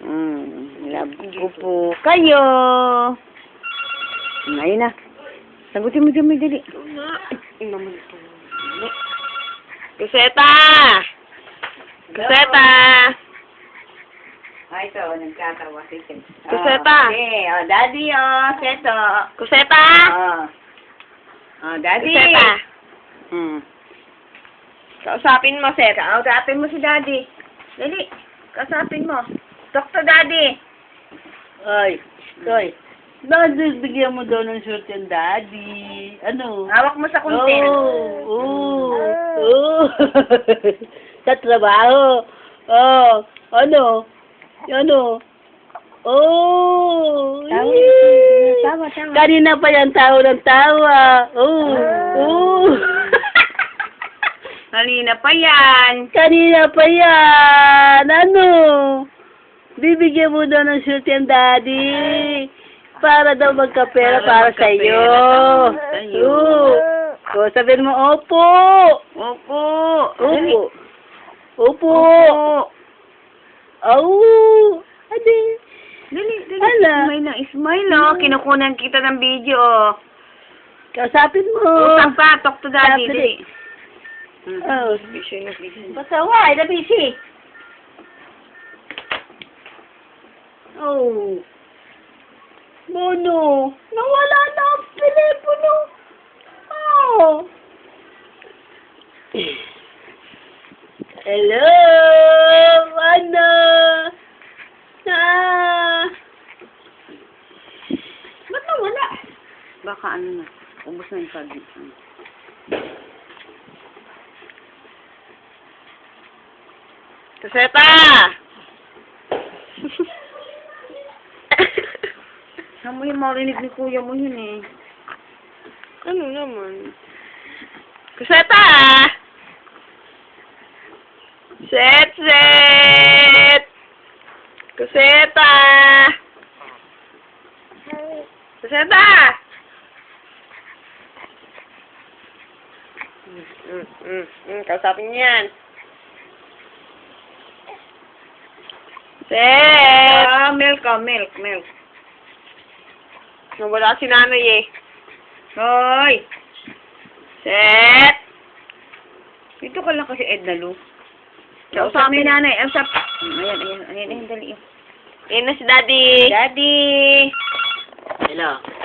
Mm, love ko po kayo. Ngayon na. Sagutin mo dyan, may dali. Kuseta! Kuseta! Ay, ito, nagkatawa si Ken. Kuseta. Okay, oh, daddy, oh, seto. Kuseta! Oh. Oh, daddy. Kuseta! Hmm. Kausapin mo, Seta. Kausapin mo si daddy. Dali, kausapin mo. Talk to daddy. Ay, Toy. Daddy, bigyan mo daw ng short yung daddy. Ano? Hawak mo sa kuntil. Oh, oh, oh. sa trabaho. Oh, ano? Ano? Oh, Tawa, tawa, tawa. Kanina pa yan tawa ng tawa. Oh, oh. Halina pa yan. Kanina pa yan. Ano? Bibigyan mo daw ng shoot yung daddy. Para daw magkapera para, Para sa iyo. Oo. O, sabihin mo, opo. Opo. Opo. Opo. Opo. Au. Adi. Dali, dali. Ala. Smile na, smile, oh. Kinukunan kita ng video. Kausapin mo. Utang pa, talk to daddy. Dali. Oh. Busy na busy. Pasaway, na busy. Oh. Bono, nawala na ang telepono. Oh. Hello, ano? Ah. Ba't nawala? Baka ano na. Ubus na yung pag... Kuseta! Saan mo yung marinig ni kuya mo yun, eh. ano naman? Kuseta! Set, set! Kuseta! Kuseta! Mm, mm, mm, mm, kausapin niyo yan. Set! Ah, milk, oh, milk, milk. Nawala si nanay eh. Hoy! Set! Dito ka lang kasi Edna Lu. Kausapin Kausap ni nanay. Kausap. Ayan, ayan, ayan, ayan, dali. Yan na si daddy. Daddy! Hello.